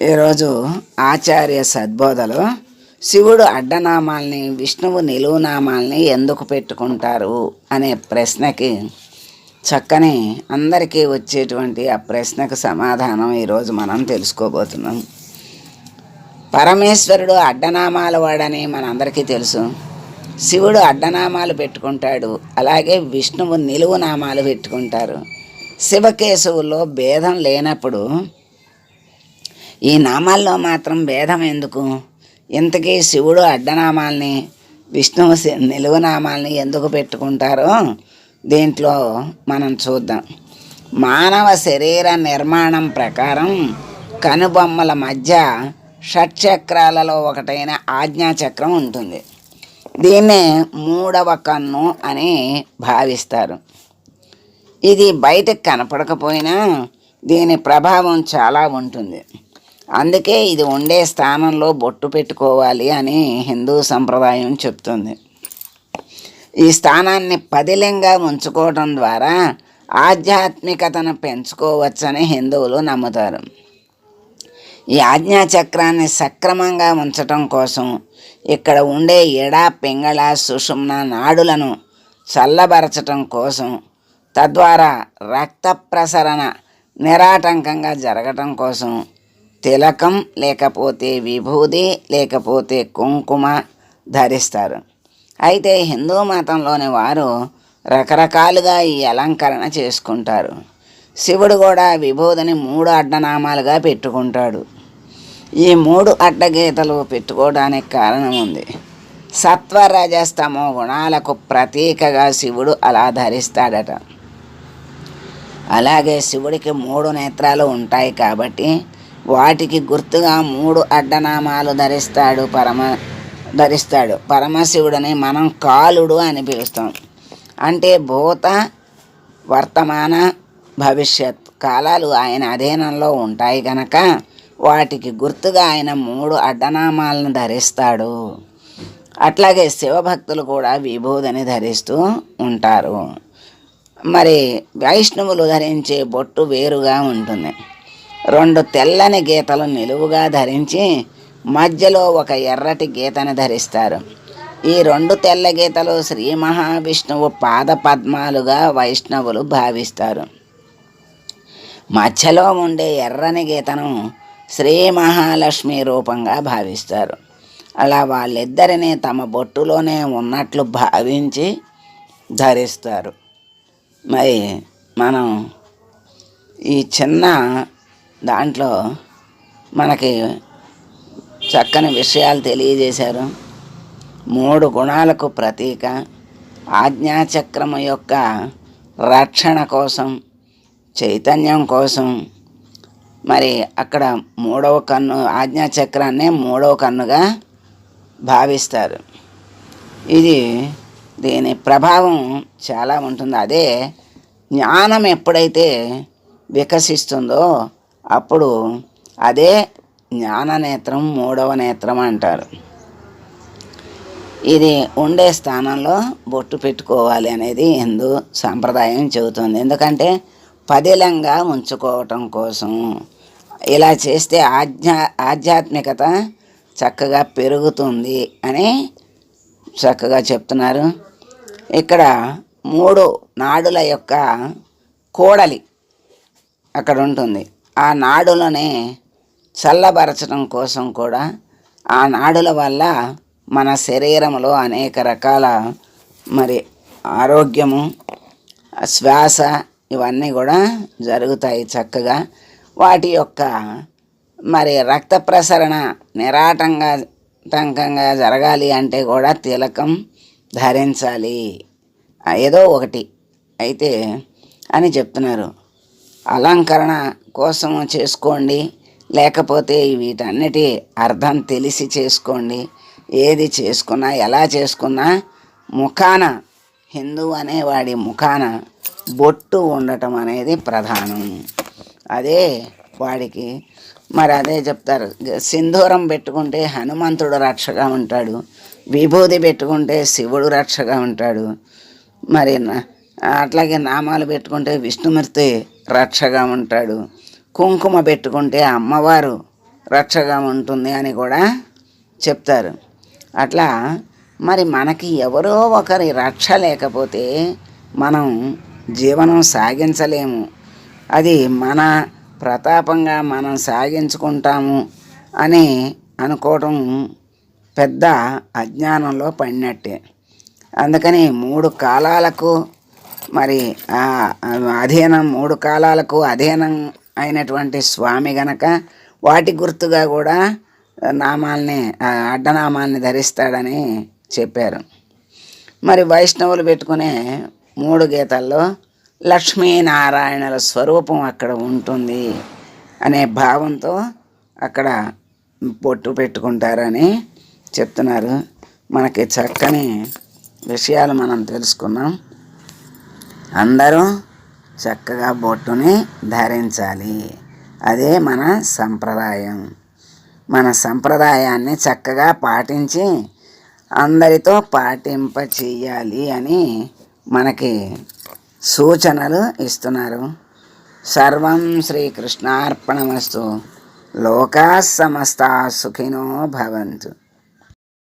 ఈరోజు ఆచార్య సద్బోధలు శివుడు అడ్డనామాల్ని విష్ణువు నిలువు నామాల్ని ఎందుకు పెట్టుకుంటారు అనే ప్రశ్నకి చక్కని అందరికీ వచ్చేటువంటి ఆ ప్రశ్నకు సమాధానం ఈరోజు మనం తెలుసుకోబోతున్నాం. పరమేశ్వరుడు అడ్డనామాల వాడని మనందరికీ తెలుసు. శివుడు అడ్డనామాలు పెట్టుకుంటాడు అలాగే విష్ణువు నిలువు నామాలు పెట్టుకుంటారు. శివకేశవుల్లో భేదం లేనప్పుడు ఈ నామాల్లో మాత్రం భేదం ఎందుకు? ఇంతకీ శివుడు అడ్డనామాల్ని విష్ణువు నిలువు నామాల్ని ఎందుకు పెట్టుకుంటారో దీంట్లో మనం చూద్దాం. మానవ శరీర నిర్మాణం ప్రకారం కనుబొమ్మల మధ్య షట్చక్రాలలో ఒకటైన ఆజ్ఞాచక్రం ఉంటుంది. దీన్నే మూడవ కన్ను అని భావిస్తారు. ఇది బయటకు కనపడకపోయినా దీని ప్రభావం చాలా ఉంటుంది. అందుకే ఇది ఉండే స్థానంలో బొట్టు పెట్టుకోవాలి అని హిందూ సంప్రదాయం చెప్తుంది. ఈ స్థానాన్ని పదిలంగా ఉంచుకోవడం ద్వారా ఆధ్యాత్మికతను పెంచుకోవచ్చని హిందువులు నమ్ముతారు. ఈ ఆజ్ఞాచక్రాన్ని సక్రమంగా ఉంచటం కోసం ఇక్కడ ఉండే ఎడ పింగళ సుషుమ్న నాడులను చల్లబరచటం కోసం తద్వారా రక్త ప్రసరణ నిరాటంకంగా జరగటం కోసం తిలకం లేకపోతే విభూది లేకపోతే కుంకుమ ధరిస్తారు. అయితే హిందూ మతంలోని వారు రకరకాలుగా ఈ అలంకరణ చేసుకుంటారు. శివుడు కూడా విభూదిని మూడు అడ్డనామాలుగా పెట్టుకుంటాడు. ఈ మూడు అడ్డగీతలు పెట్టుకోవడానికి కారణం ఉంది. సత్వరజస్తమో గుణాలకు ప్రతీకగా శివుడు అలా ధరిస్తాడట. అలాగే శివుడికి మూడు నేత్రాలు ఉంటాయి కాబట్టి వాటికి గుర్తుగా మూడు అడ్డనామాలు ధరిస్తాడు పరమ ధరిస్తాడు. పరమశివుడిని మనం కాలుడు అని పిలుస్తాం. అంటే భూత వర్తమాన భవిష్యత్ కాలాలు ఆయన అధీనంలో ఉంటాయి గనక వాటికి గుర్తుగా ఆయన మూడు అడ్డనామాలను ధరిస్తాడు. అట్లాగే శివభక్తులు కూడా విభూదని ధరిస్తూ ఉంటారు. మరి వైష్ణవులు ధరించే బొట్టు వేరుగా ఉంటుంది. రెండు తెల్లని గీతలు నిలువుగా ధరించి మధ్యలో ఒక ఎర్రటి గీతను ధరిస్తారు. ఈ రెండు తెల్ల గీతలు శ్రీ మహావిష్ణువు పాద పద్మాలుగా వైష్ణవులు భావిస్తారు. మధ్యలో ఉండే ఎర్రని గీతను శ్రీ మహాలక్ష్మి రూపంగా భావిస్తారు. అలా వాళ్ళిద్దరిని తమ బొట్టులోనే ఉన్నట్లు భావించి ధరిస్తారు. మరి మనం ఈ చిన్న దాంట్లో మనకి చక్కని విషయాలు తెలియజేశారు. మూడు గుణాలకు ప్రతీక ఆజ్ఞాచక్రము యొక్క రక్షణ కోసం చైతన్యం కోసం. మరి అక్కడ మూడవ కన్ను ఆజ్ఞాచక్రాన్నే మూడవ కన్నుగా భావిస్తారు. ఇది దీని ప్రభావం చాలా ఉంటుంది. అదే జ్ఞానం ఎప్పుడైతే వికసిస్తుందో అప్పుడు అదే జ్ఞాన నేత్రం మూడవ నేత్రం అంటారు. ఇది ఉండే స్థానంలో బొట్టు పెట్టుకోవాలి అనేది హిందూ సాంప్రదాయం చెబుతుంది. ఎందుకంటే పదిలంగా ఉంచుకోవటం కోసం ఇలా చేస్తే ఆధ్యా ఆధ్యాత్మికత చక్కగా పెరుగుతుంది అని చక్కగా చెప్తున్నారు. ఇక్కడ మూడు నాడుల యొక్క కోడలి అక్కడ ఉంటుంది. ఆ నాడులని చల్లబరచడం కోసం కూడా ఆ నాడుల వల్ల మన శరీరంలో అనేక రకాల మరి ఆరోగ్యము శ్వాస ఇవన్నీ కూడా జరుగుతాయి చక్కగా. వాటి యొక్క మరి రక్త ప్రసరణ నిరాటంగా టంకంగా జరగాలి అంటే కూడా తిలకం ధరించాలి. ఏదో ఒకటి అయితే అని చెప్తున్నారు. అలంకరణ కోసం చేసుకోండి. లేకపోతే వీటన్నిటి అర్థం తెలిసి చేసుకోండి. ఏది చేసుకున్నా ఎలా చేసుకున్నా ముఖాన హిందూ అనేవాడి ముఖాన బొట్టు ఉండటం అనేది ప్రధానం. అదే వాడికి. మరి అదే చెప్తారు. సింధూరం పెట్టుకుంటే హనుమంతుడు రక్షగా ఉంటాడు. విభూది పెట్టుకుంటే శివుడు రక్షగా ఉంటాడు. మరి నా- అట్లాగే నామాలు పెట్టుకుంటే విష్ణుమూర్తి రక్షగా ఉంటాడు కుంకుమ పెట్టుకుంటే అమ్మవారు రక్షగా ఉంటుంది అని కూడా చెప్తారు. అట్లా మరి మనకి ఎవరో ఒకరి రక్ష లేకపోతే మనం జీవనం సాగించలేము. అది మన ప్రతాపంగా మనం సాగించుకుంటాము అని అనుకోవడం పెద్ద అజ్ఞానంలో పడినట్టే. అందుకని మూడు కాలాలకు మరి ఆ అధీనం మూడు కాలాలకు అధీనం అయినటువంటి స్వామి గనక వాటి గుర్తుగా కూడా నామాల్ని అడ్డనామాల్ని ధరిస్తాడని చెప్పారు. మరి వైష్ణవులు పెట్టుకునే మూడు గీతాల్లో లక్ష్మీనారాయణుల స్వరూపం అక్కడ ఉంటుంది అనే భావంతో అక్కడ బొట్టు పెట్టుకుంటారని చెప్తున్నారు. మనకి చక్కని విషయాలు మనం తెలుసుకున్నాం. అందరూ చక్కగా బొట్టుని ధరించాలి. అదే మన సంప్రదాయం. మన సంప్రదాయాన్ని చక్కగా పాటించి అందరితో పాటింప చేయాలి అని మనకి సూచనలు ఇస్తున్నారు. సర్వం శ్రీకృష్ణార్పణమస్తు. లోకా సమస్త సుఖినో భవంతు.